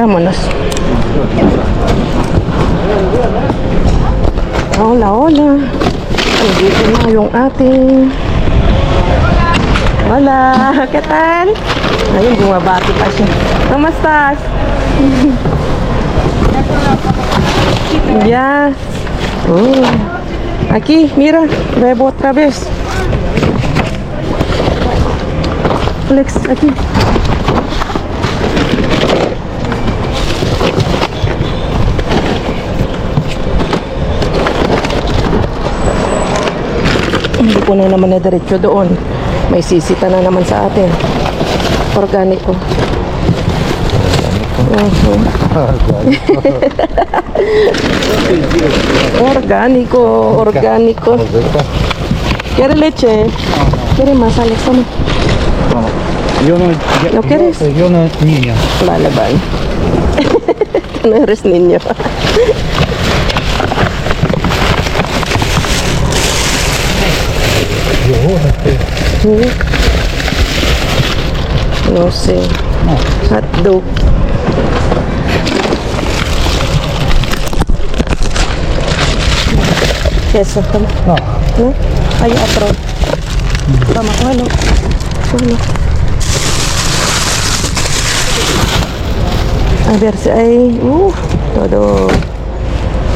Vámonos. Hola, hola. Andito na yung ating... Hola, ¿qué tal? Ayun, bumabati pa siya. Kamastas? Yes. Oh. Aquí, mira, bebo otra vez. Flex, aquí. Hindi ko na naman na diretso doon. May sisita na naman sa atin. Organiko. Mhm. Organico, organico. ¿Quieres leche? ¿Quieres más, Alexandra? Yo no, ¿No quieres? Yo no niño. Vale, vale. no eres niño. No sé. Hot dog. Queso, tama. No. No? Hay otro. Tama, ano? Ano? A ver si ay, uh, todo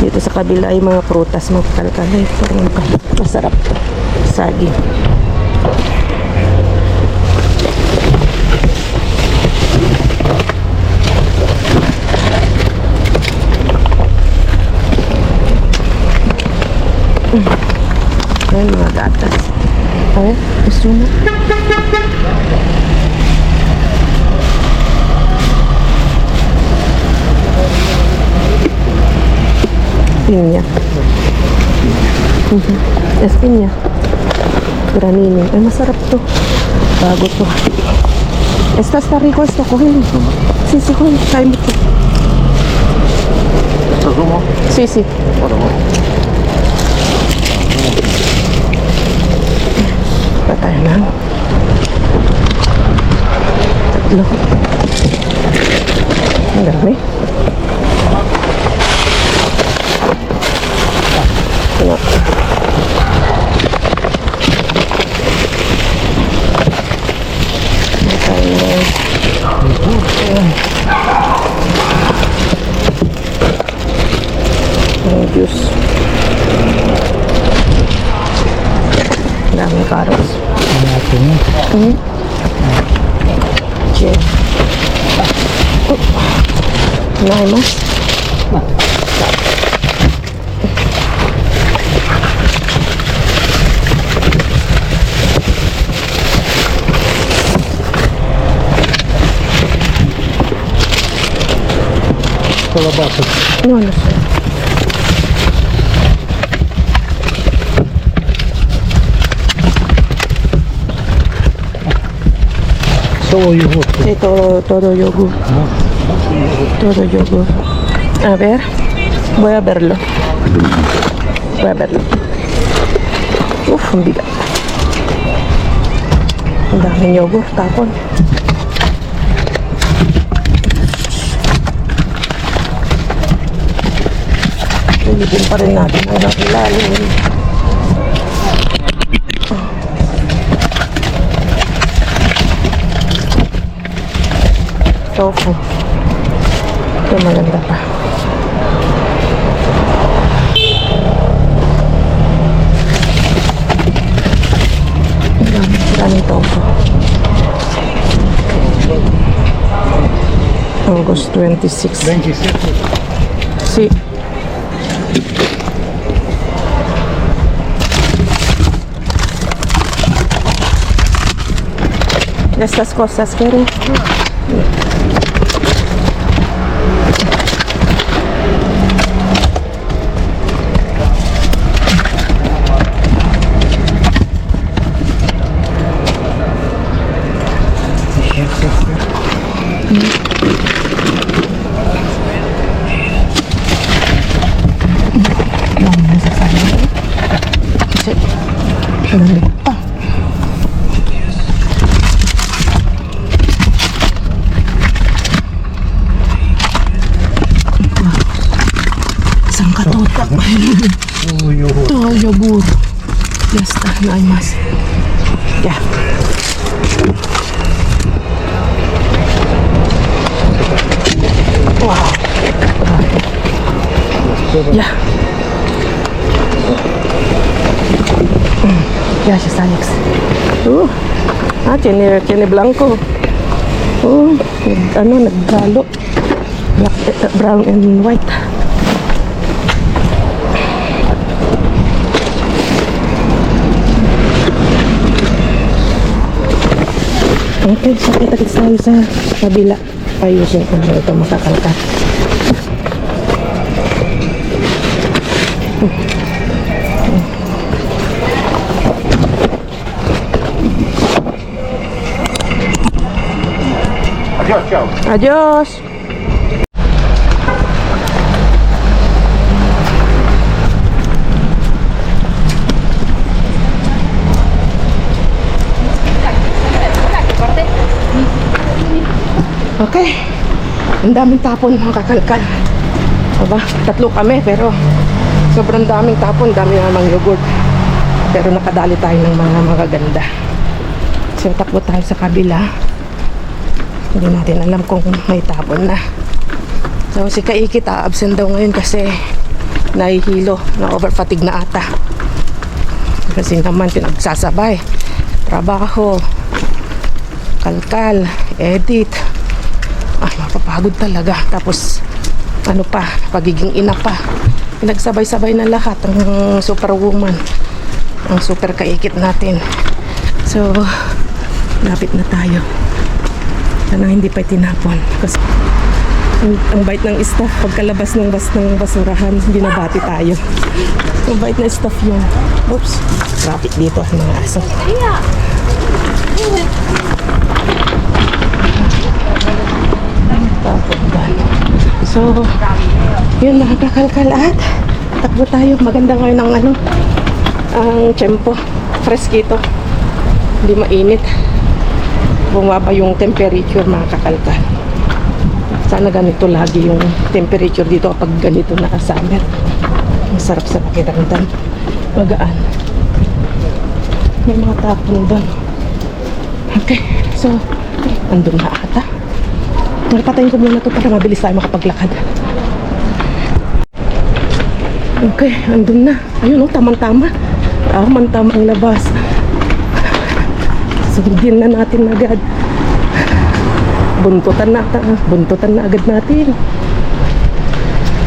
dito sa kabila ay mga prutas magkalkalay. Parang masarap. Saging. Ayan mga gatas. Ay, gusto mo? Piña. Mhm. Es piña. Granini. Ay, masarap to. Bago to. Esta está rico esto. Cogen. Sí, sí, cogen. Kain mo to. ¿Sumo? Sí, sí. Patay Колобаса. No, no sé. Solo йогурт. Sí, todo, todo yogur. Todo yogur. A ver. Voy a verlo. Voy a verlo. Uf, ang bigat. Ang daming yogur. Tapon. Lilipin pa rin natin hanggang ilalim. Tofu. Ito maganda pa. Maraming tofu. August 26. 27. Sí. Essas costas querem. Ya. Gracias, Alex. Uh, ah, tiene, tiene blanco. Oh, nag- ano, naghalo. Black, eh, brown and white. Okay, so kita kita tayo sa kabila. Ayusin ko na ito makakalkat. Ciao, ciao. Adios! Okay. Ang daming tapon mga kakalkal. Aba, tatlo kami pero sobrang daming tapon, dami namang yogurt. Pero nakadali tayo ng mga magaganda. So takbo tayo sa kabila. Hindi natin alam kung may tapon na. So si Kaikit absent daw ngayon kasi nahihilo, na overfatigue na ata. Kasi naman pinagsasabay. Trabaho, kalkal, edit. Ay, mapapagod talaga. Tapos, ano pa, pagiging ina pa. Pinagsabay-sabay na lahat ang superwoman. Ang super kaikit natin. So, lapit na tayo. Sana hindi pa tinapon. Kasi ang, ang bait ng staff pagkalabas ng bas ng basurahan, binabati tayo. Ang bait na staff yun. Oops. Traffic dito ang mga aso. Tapos. So, yun mga kakalkalat. Takbo tayo. Maganda ngayon ang ano, ang tempo. Freskito. Hindi mainit. Bumaba yung temperature mga kakalkal. Sana ganito lagi yung temperature dito kapag ganito na summer. Masarap sa pakiramdam. Magaan. May mga tapon doon. Okay, so, andun na ata. Napatayin ko muna to para mabilis tayo makapaglakad. Okay, andun na. Ayun oh, tamang-tama. Tamang-tama ang labas. Sundin na natin agad. Buntutan na, ta- buntutan na agad natin.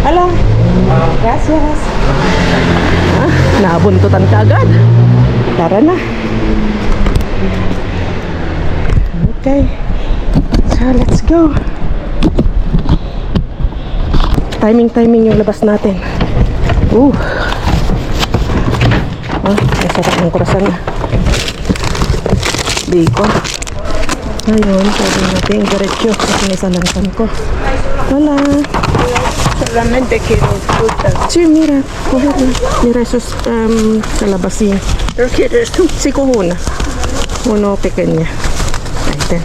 Hello. Gracias. Ah, nabuntutan ka agad. Tara na. Okay. So, let's go. Timing-timing yung labas natin. Uh. Ah, ay sarap ng kurasan na. Bacon. Ngayon, pwede natin diretso kasi may salansan ko. Hola. Solamente quiero fruta. Sí, mira, coge una. Mira esos um, calabacín. ¿Pero quieres tú? Sí, cojo una. Uno pequeña. Ahí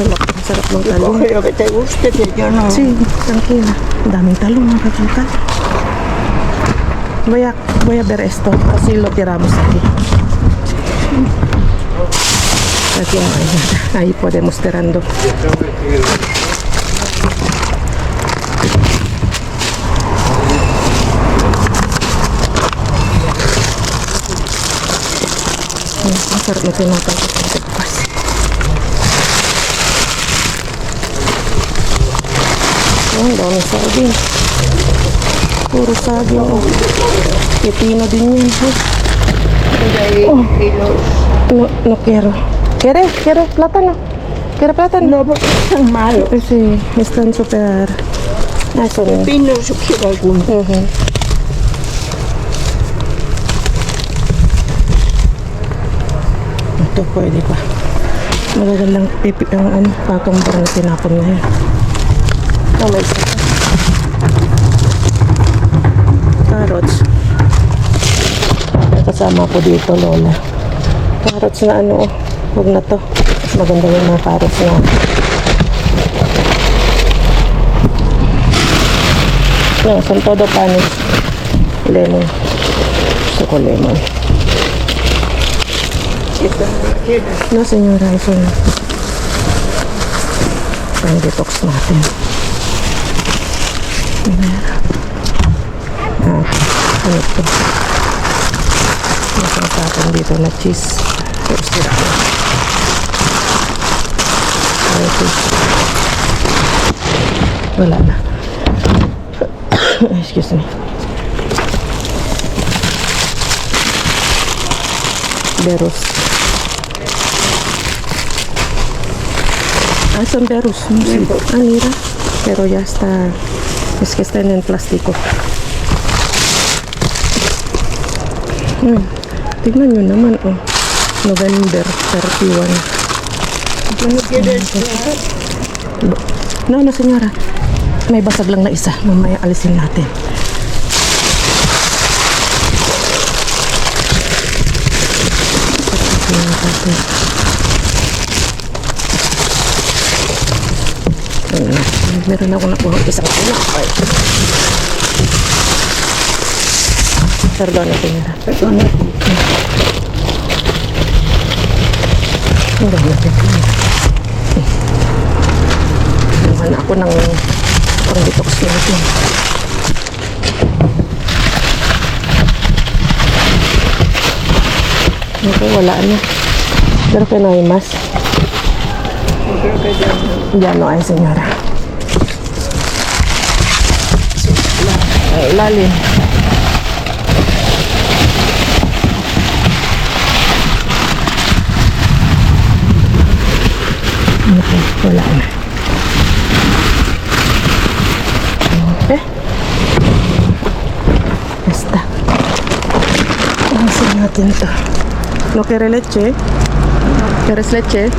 ten. Sarap, sarap ng talong. Coge lo que te guste, que yo no. Sí, tranquila. Ang daming talong mga kakangkal. Voy a, voy a ver esto. Así lo tiramos aquí. Aquí no hay nada. Ahí podemos tirando. Mm, Masarap na tinapay ko sa bukas. Ang dami saging. Puro saging. Oh. Pipino din yan. Oh. Oh. No, no quiero. ¿Quiere? ¿Quiere plátano? ¿Quiere plátano? No, porque están malos. Sí, están súper... Ah, son... Pinos yo quiero algunos. Ujú. Ito pwede pa. Magagandang pipi ang ano, cucumber na tinapon na yan. Oh, may isa. Carrots. Ito sama ko dito, Lola. Carrots na ano, oh. Huwag na to. Mas maganda yung mga carrots na. No, son todo panes. Lemon. Gusto ko lemon. Ito na kira. No, senyora, ito na. Pang detox natin. Ah, ano ito? Nasangkapan dito na cheese. Pero sira. Ay, cheese. Wala na. Excuse me. Beros. Ah, son beros. No sé. Pero ya está. Es que están en plástico. Hmm. Tignan nyo naman, oh. November 31. Ano quieres? No, no, senyora. May basag lang na isa. Mamaya alisin natin. Alisin natin. Ayun na. Meron ako nakuha isang tinapay. Perdón, senyora. Perdona. Hindi natin. Naman ako ng pang detox natin. Okay, wala na. Pero más. Yo creo que ya no. Ya no hay, señora. Ay, lalim. Okay, wala na. Okay. Basta. Ayasin natin to. ¿No quiere leche? ¿Quieres leche?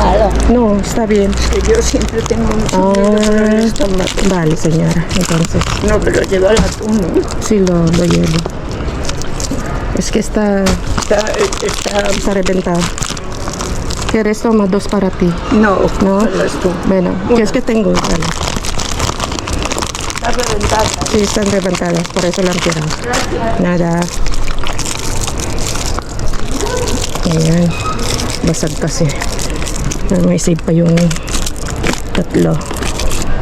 Malo. No, está bien. Que yo siempre tengo un Ah, sentido con el estómago. vale, señora. Entonces, No, pero lleva el atún, ¿no? sí lo, lo hielo. Es que está, Está, está... está reventado. ¿Quieres toma dos para ti? No, No. tú. Bueno, ¿qué es que tengo? Vale. Está reventada. Sí, están reventadas, por eso la quiero. Nada. Ayan. Basag kasi. Ah, May save pa yung tatlo.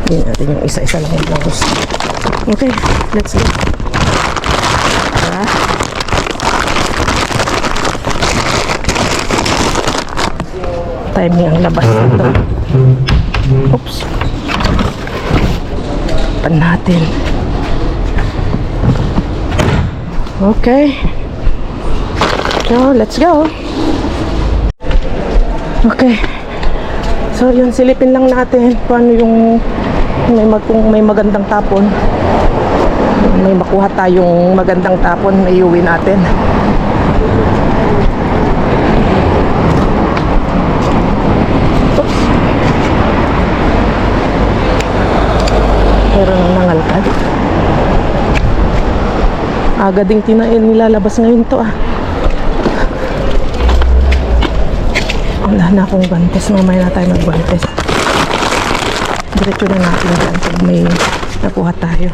Hindi natin yung isa-isa lang yung gusto. Okay, let's go. Diba? Timing ang labas nito. Oops. Pan natin. Okay. So, let's go. Okay. So, yun, silipin lang natin kung ano yung may, mag, kung may magandang tapon. May makuha tayong magandang tapon, may iuwi natin. Oops. Meron ng nangalkad. Aga ding tina- nilalabas ngayon to ah. Wala na akong bantes. Mamaya na tayo magbantes. Diretso na natin dyan pag may nakuha tayo.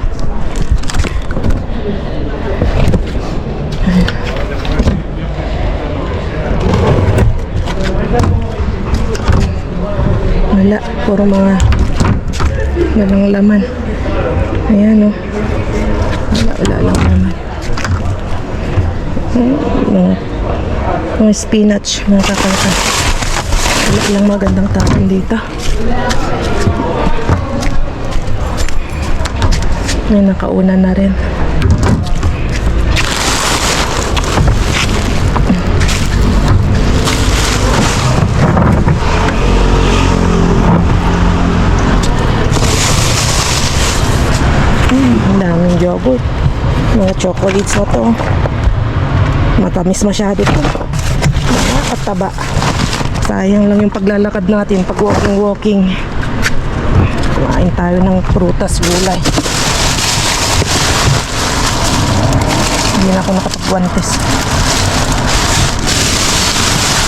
Wala. Puro mga walang laman. Ayan o. Wala, wala lang naman. Ay, Mga, mga spinach, mga kakalka. Wala lang magandang tapon dito. May nakauna na rin. Ang daming yogurt. Mga chocolates na to. Matamis masyado to. Nakakataba. Sayang lang yung paglalakad natin pag walking walking. Kumain tayo ng prutas, gulay. Hindi na ako nakapagwantes.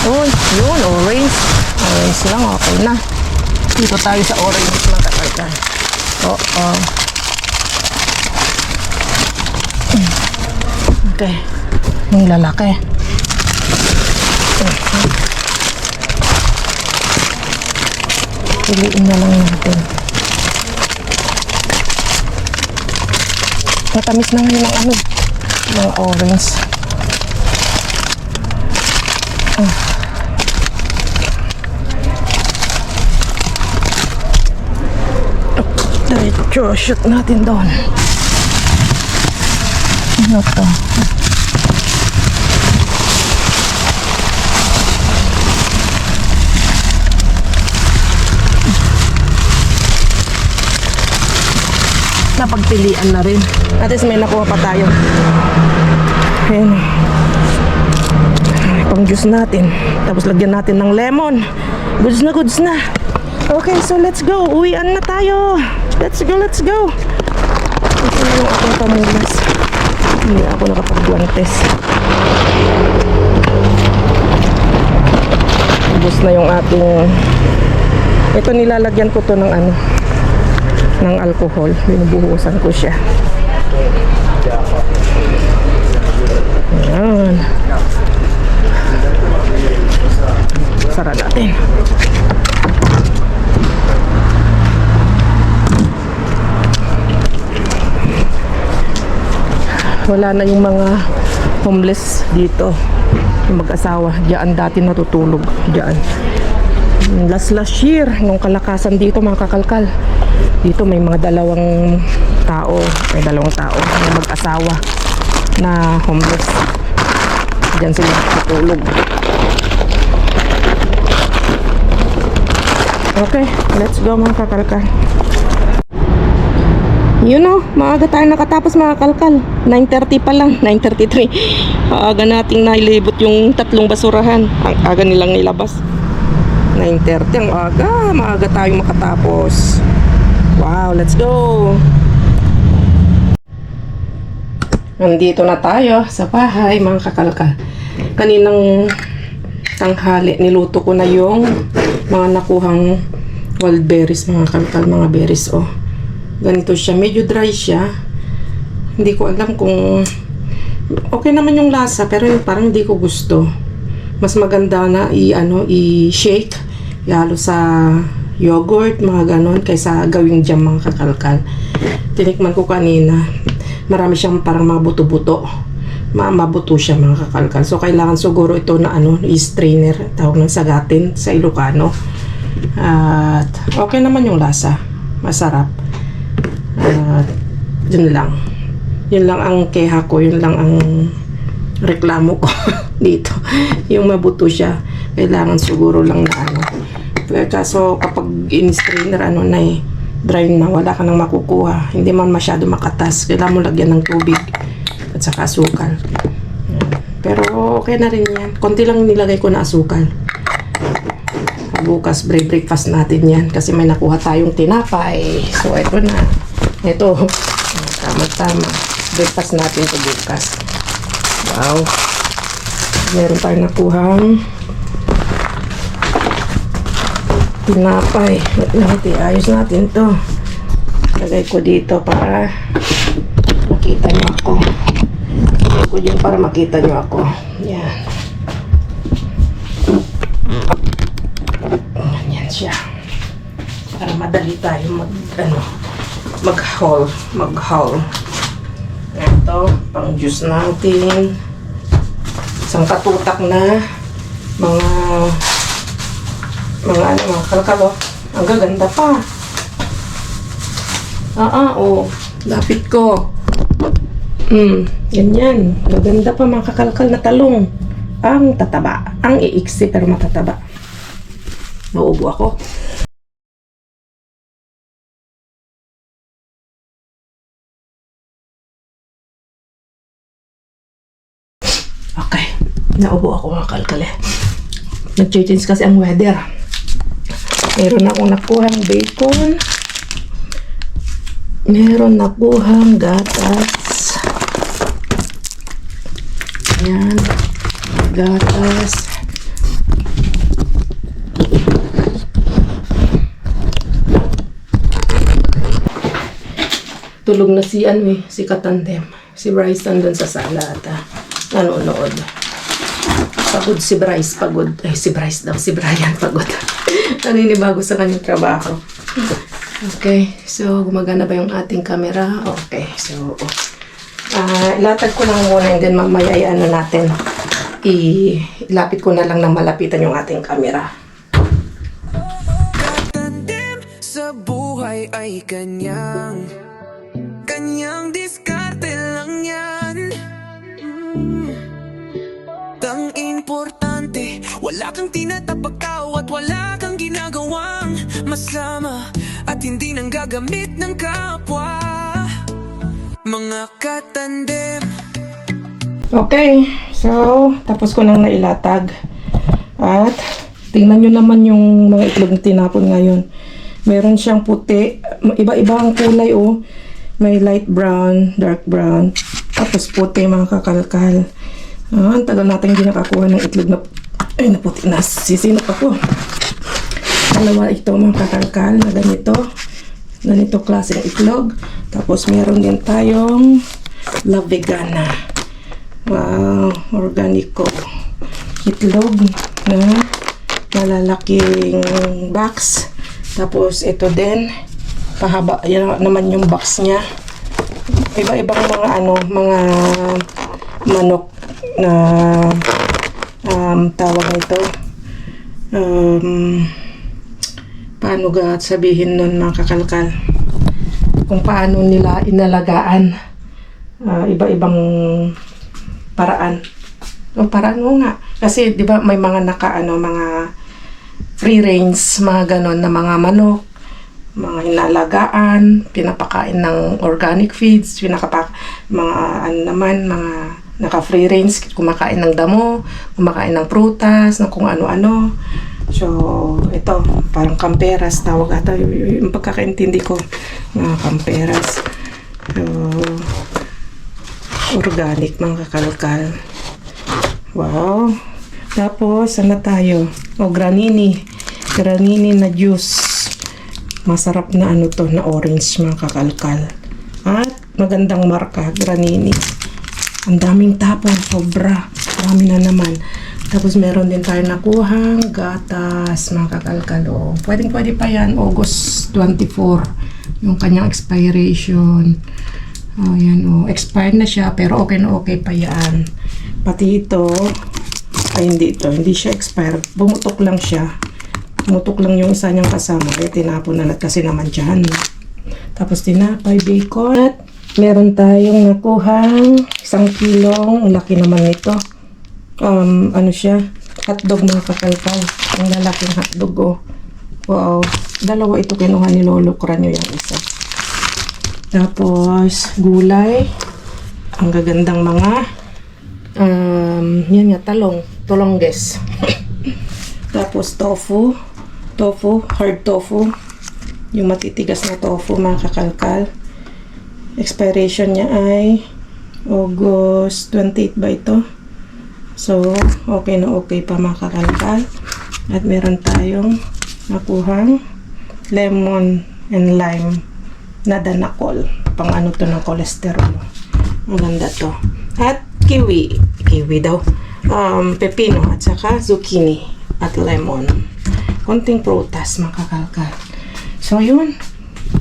Uy, yun, orange. Orange lang, okay na. Dito tayo sa orange mga kakalkan. Oo. Okay. Yung lalaki. Piliin na lang natin. Matamis na ngayon ang ano, ng orange. Diretso, shoot natin doon. Ano to? Napagpilian na rin. At least may nakuha pa tayo. Ayan. Pang juice natin. Tapos lagyan natin ng lemon. Goods na goods na. Okay, so let's go. Uwian na tayo. Let's go, let's go. Ito na yung aking pamunas. Hindi ako nakapagwantes. Ubus na yung ating... Ito nilalagyan ko to ng ano ng alcohol. Binubuhusan ko siya. Ayan. Sara natin. Wala na yung mga homeless dito. Yung mag-asawa. Diyan dati natutulog. Diyan. Last last year, nung kalakasan dito mga kakalkal. Dito may mga dalawang tao. May dalawang tao. May mag-asawa na homeless. Diyan sila natutulog. Okay, let's go mga kakalkal. You know, maaga tayo nakatapos mga kalkal. 9.30 pa lang, 9.33. Maaga nating nailibot yung tatlong basurahan. Ang aga nilang nilabas. 9.30 ang aga. Maaga tayong makatapos. Wow, let's go! Nandito na tayo sa bahay mga kakalkal. Kaninang tanghali, niluto ko na yung mga nakuhang wild berries mga kalkal, mga berries oh ganito siya. Medyo dry siya. Hindi ko alam kung okay naman yung lasa pero parang hindi ko gusto. Mas maganda na i ano i-shake ihalo sa yogurt, mga ganon kaysa gawing jam mga kakalkal. Tinikman ko kanina. Marami siyang parang mga buto-buto. Ma mabuto siya mga kakalkal. So kailangan siguro ito na ano, i-strainer, tawag ng sagatin sa Ilocano. At okay naman yung lasa. Masarap. At yun lang. Yun lang ang keha ko, yun lang ang reklamo ko dito. Yung mabuto siya, kailangan siguro lang na Pero kaso kapag in-strainer, ano na eh, dry na, wala ka nang makukuha. Hindi man masyado makatas. Kailangan mo lagyan ng tubig at saka asukal. Pero okay na rin yan. Konti lang nilagay ko na asukal. Bukas break breakfast natin yan kasi may nakuha tayong tinapay. So ito na. Ito. Tama-tama. Breakfast natin ito bukas. Wow. Meron tayong nakuhang tinapay. Wait natin. Ayos natin to. Lagay ko dito para makita nyo ako. Lagay ko dyan para makita nyo ako. Yan. Ganyan siya. Para madali tayo mag, ano, mag-haul. Mag-haul. Ito, pang juice natin. Isang katutak na mga mga ano, mga kalkalo. Ang gaganda pa. Ah, ah, oh. Lapit ko. Hmm, ganyan. Gaganda pa mga kakalkal na talong. Ang tataba. Ang iiksi pero matataba. Nauubo ako. Okay. Naubo ako mga kalkale. Nag-change kasi ang weather. Meron akong nakuhang bacon. Meron nakuhang gatas. Ayan. Gatas. Tulog na si ano eh, si Katandem. Si Bryce nandun sa sala at ah, nanonood. Pagod si Bryce, pagod. Eh, si Bryce daw, si Brian, pagod. Naninibago sa kanyang trabaho. Okay, so gumagana ba yung ating camera? Okay, so ah ilatag ko lang muna and then mamaya ay ano natin ilapit ko na lang ng malapitan yung ating camera. Tandem sa buhay ay kanyang Kanyang diskarte lang yan Mm. Tang importante Wala kang tinatapakaw at wala kang Masama at hindi nang gagamit ng kapwa Mga katandem Okay, so tapos ko nang nailatag. At tingnan nyo naman yung mga itlog na tinapon ngayon. Meron siyang puti, iba-iba ang kulay oh. May light brown, dark brown, tapos puti mga kakalkal. Ah, ang tagal natin hindi nakakuha ng itlog na ay naputi na sisinop ako. Dalawa ito mga kakalkal na ganito. Ganito klaseng itlog. Tapos meron din tayong La Vegana. Wow, organico. Itlog na malalaking box. Tapos ito din, pahaba, yan naman yung box niya. Iba-ibang mga ano, mga manok na um, tawag nito. Um, paano ga sabihin nun mga kakalkal? Kung paano nila inalagaan. Ah, iba-ibang paraan. O paraan mo nga. Kasi 'di ba may mga naka ano mga free range mga ganon na mga manok, mga inalagaan, pinapakain ng organic feeds, pinakapak mga ano naman mga naka free range kumakain ng damo, kumakain ng prutas, ng kung ano-ano. So, ito, parang kamperas tawag ata yung pagkakaintindi ko, mga kamperas. So, organic mga kakalkal. Wow. Tapos, ano tayo? O, granini. Granini na juice. Masarap na ano to, na orange mga kakalkal. At magandang marka, granini. Ang daming tapon, sobra. Marami na naman. Tapos meron din tayo nakuhang gatas, mga kakalkalo. Pwedeng pwede pa yan, August 24. Yung kanyang expiration. Oh, yan oh. Expired na siya, pero okay na okay pa yan. Pati ito, ay hindi ito, hindi siya expired. Bumutok lang siya. Bumutok lang yung isa niyang kasama. Kaya tinapon na lahat kasi naman dyan. Tapos tinapay, bacon. At meron tayong nakuhang isang kilong, ang laki naman nito. Um, ano siya? Hotdog mga kakalkal. Ang lalaking hotdog oh. Wow. Dalawa ito kinuha ni Lolo Cranyo yung isa. Tapos, gulay. Ang gagandang mga um, yan nga, talong. Tulongges. Tapos, tofu. Tofu, hard tofu. Yung matitigas na tofu, mga kakalkal. Expiration niya ay August 28 ba ito? So, okay na okay pa mga kakalkal. At meron tayong nakuhang lemon and lime na danakol. Pang ano to ng cholesterol. Ang ganda to. At kiwi. Kiwi daw. Um, pepino at saka zucchini at lemon. Konting prutas mga kakalkal. So, yun.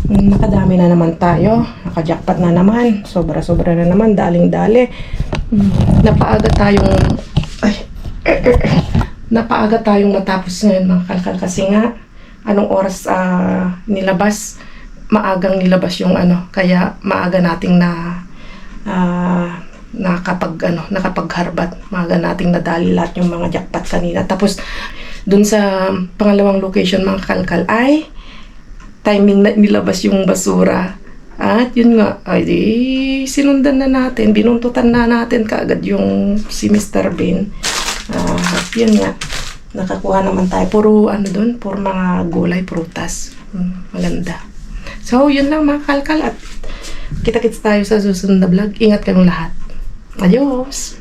Nakadami na naman tayo. Nakajakpat na naman. Sobra-sobra na naman. Daling-dali. Napaaga tayong... Ay, napaaga tayong matapos ngayon mga kalkal. Kasi nga anong oras ah, nilabas maagang nilabas yung ano kaya maaga nating na ah, nakapag ano nakapagharbat. Maaga nating nadali lahat yung mga jackpot kanina. Tapos dun sa pangalawang location mga kalkal ay timing na nilabas yung basura at yun nga, ay di, sinundan na natin, binuntutan na natin kaagad yung si Mr. Bean. Ah, yun nga, nakakuha naman tayo. Puro ano doon, puro mga gulay, prutas. Hmm, maganda. So, yun lang mga kalkal at kita-kits tayo sa susunod na vlog. Ingat kayong lahat. Adios!